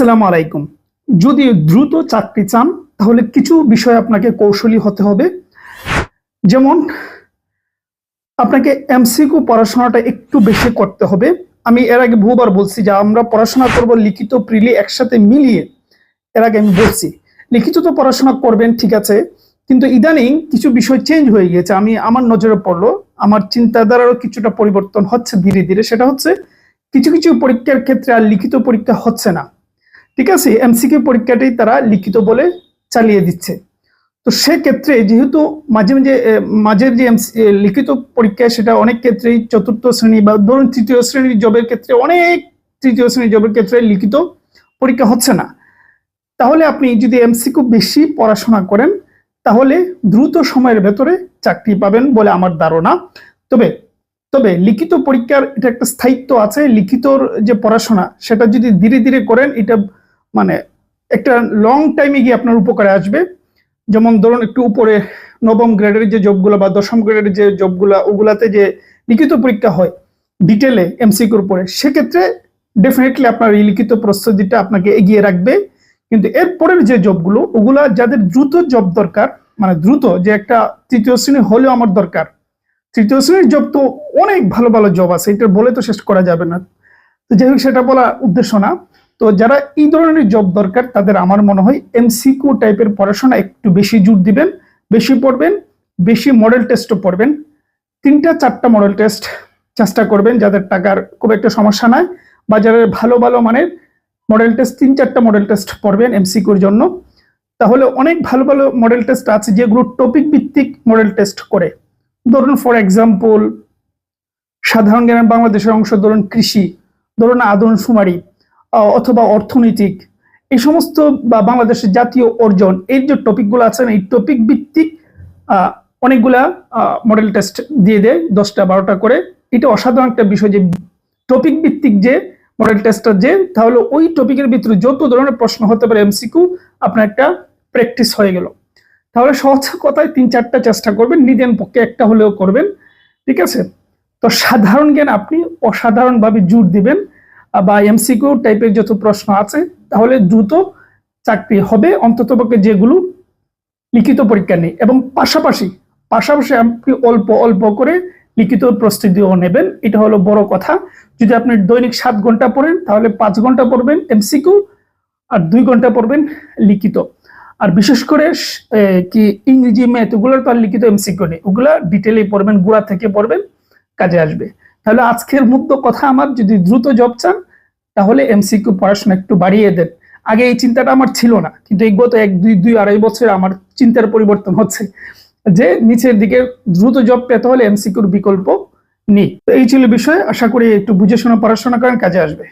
আসসালামু আলাইকুম। যদি দ্রুত চাকরি চান, তাহলে কিছু বিষয় আপনাকে কৌশলী হতে হবে। যেমন, আপনাকে এমসিকিউ পড়াশোনাটা একটু বেশি করতে হবে। আমি এর আগে বহুবার বলছি যে আমরা পড়াশোনা করব লিখিত প্রিলি একসাথে মিলিয়ে। এর আগে আমি বলছি, লিখিত তো পড়াশোনা করবেন, ঠিক আছে। কিন্তু ইদানিং কিছু বিষয় চেঞ্জ হয়ে গিয়েছে। আমি আমার নজরে পড়ল, আমার চিন্তাধারারও কিছুটা পরিবর্তন হচ্ছে ধীরে ধীরে। সেটা হচ্ছে, কিছু কিছু পরীক্ষার ক্ষেত্রে আর লিখিত পরীক্ষা হচ্ছে না। ঠিক আছে? এমসিকিউ পরীক্ষাটাই তারা লিখিত বলে চালিয়ে দিচ্ছে। তো সেক্ষেত্রে যেহেতু মাঝে মাঝে মাঝের যে লিখিত পরীক্ষা সেটা অনেক ক্ষেত্রেই চতুর্থ শ্রেণি বা ধরুন তৃতীয় শ্রেণির জবের ক্ষেত্রে অনেক তৃতীয় শ্রেণির জবের ক্ষেত্রে লিখিত পরীক্ষা হচ্ছে না। তাহলে আপনি যদি এমসিকিউ বেশি পড়াশোনা করেন, তাহলে দ্রুত সময়ের ভেতরে চাকরি পাবেন বলে আমার ধারণা। তবে তবে লিখিত পরীক্ষার এটা একটা স্থায়িত্ব আছে। লিখিতর যে পড়াশোনা, সেটা যদি ধীরে ধীরে করেন, এটা মানে একটা লং টাইমে গিয়ে আপনার উপকারে আসবে। যেমন ধরুন একটু উপরে নবম গ্রেডের যে জবগুলো বা দশম গ্রেডের যে জবগুলো ওগুলাতে যে লিখিত পরীক্ষা হয় ডিটেলে এমসিকিউর উপরে, সেক্ষেত্রে ডেফিনেটলি আপনার এই লিখিত প্রস্তুতিটা আপনাকে এগিয়ে রাখবে। কিন্তু এরপরের যে জবগুলো ওগুলা যাদের দ্রুত জব দরকার মানে দ্রুত যে একটা তৃতীয় শ্রেণি হলেও আমার দরকার, তৃতীয় শ্রেণির জব তো অনেক ভালো ভালো জব আছে, এটা বলে তো শেষ করা যাবে না। তো যাই হোক, সেটা বলা উদ্দেশ্য না। তো যারা এই ধরনের জব দরকার তাদের আমার মনে হয় এমসিকিউ টাইপের পড়াশোনা একটু বেশি জোর দিবেন বেশি পড়বেন বেশি মডেল টেস্টও পড়বেন। তিনটা চারটা মডেল টেস্ট চেষ্টা করবেন যাদের টাকার খুব একটা সমস্যা নাই বা বাজারের ভালো ভালো মানের মডেল টেস্ট তিন চারটা মডেল টেস্ট পড়বেন এমসিকিউর জন্য। তাহলে অনেক ভালো ভালো মডেল টেস্ট আছে যেগুলো টপিক ভিত্তিক মডেল টেস্ট করে। ধরুন ফর এক্সাম্পল সাধারণ জ্ঞানের বাংলাদেশের অংশ ধরুন কৃষি ধরুন আদমশুমারি আহ, অথবা অর্থনৈতিক, এই সমস্ত বা বাংলাদেশের জাতীয় অর্জন এই যে টপিকগুলো আছে এই টপিক ভিত্তিক অনেকগুলা মডেল টেস্ট দিয়ে দেয় দশটা বারোটা করে। এটা অসাধারণ একটা বিষয় যে টপিক ভিত্তিক যে মডেল টেস্টটা যে, তাহলে ওই টপিকের ভিতরে যত ধরনের প্রশ্ন হতে পারে এমসিকিউ আপনার একটা প্র্যাকটিস হয়ে গেল। তাহলে সহজ কথায় তিন চারটা চেষ্টা করবেন নিজের পক্ষে একটা হলেও করবেন, ঠিক আছে? তো সাধারণ জ্ঞান আপনি অসাধারণভাবে জোর দিবেন। বা এমসিকিউ টাইপের যত প্রশ্ন আছে, তাহলে দ্রুত চাকরি হবে। অন্ততপক্ষে যেগুলো লিখিত পরীক্ষা নেই। এবং পাশাপাশি পাশাপাশি আপনি অল্প অল্প করে লিখিত প্রস্তুতিও নেবেন। এটা হলো বড় কথা। যদি আপনি দৈনিক সাত ঘণ্টা পড়েন, তাহলে পাঁচ ঘণ্টা পড়বেন এমসিকিউ আর দুই ঘণ্টা পড়বেন লিখিত। আর বিশেষ করে কি ইংরেজি ম্যাথ, ওগুলোর তো আর লিখিত এমসিকিউ নেই। ওগুলা ডিটেলে পড়বেন, গোড়া থেকে পড়বেন, কাজে আসবে। তাহলে আজকের মধ্যে কথা আমার, যদি দ্রুত জব চান, তাহলে এমসিকিউ পড়াশোনা একটু বাড়িয়ে দেন। আগে এই চিন্তাটা আমার ছিল না, কিন্তু এই গত এক, দুই দুই, আড়াই বছর আমার চিন্তার পরিবর্তন হচ্ছে যে নিচের দিকে দ্রুত জব পেতে হলে এমসিকিউর বিকল্প নেই। তো এই ছিল বিষয়, আশা করি একটু বুঝে শোনা পড়াশোনা করেন, কাজে আসবে।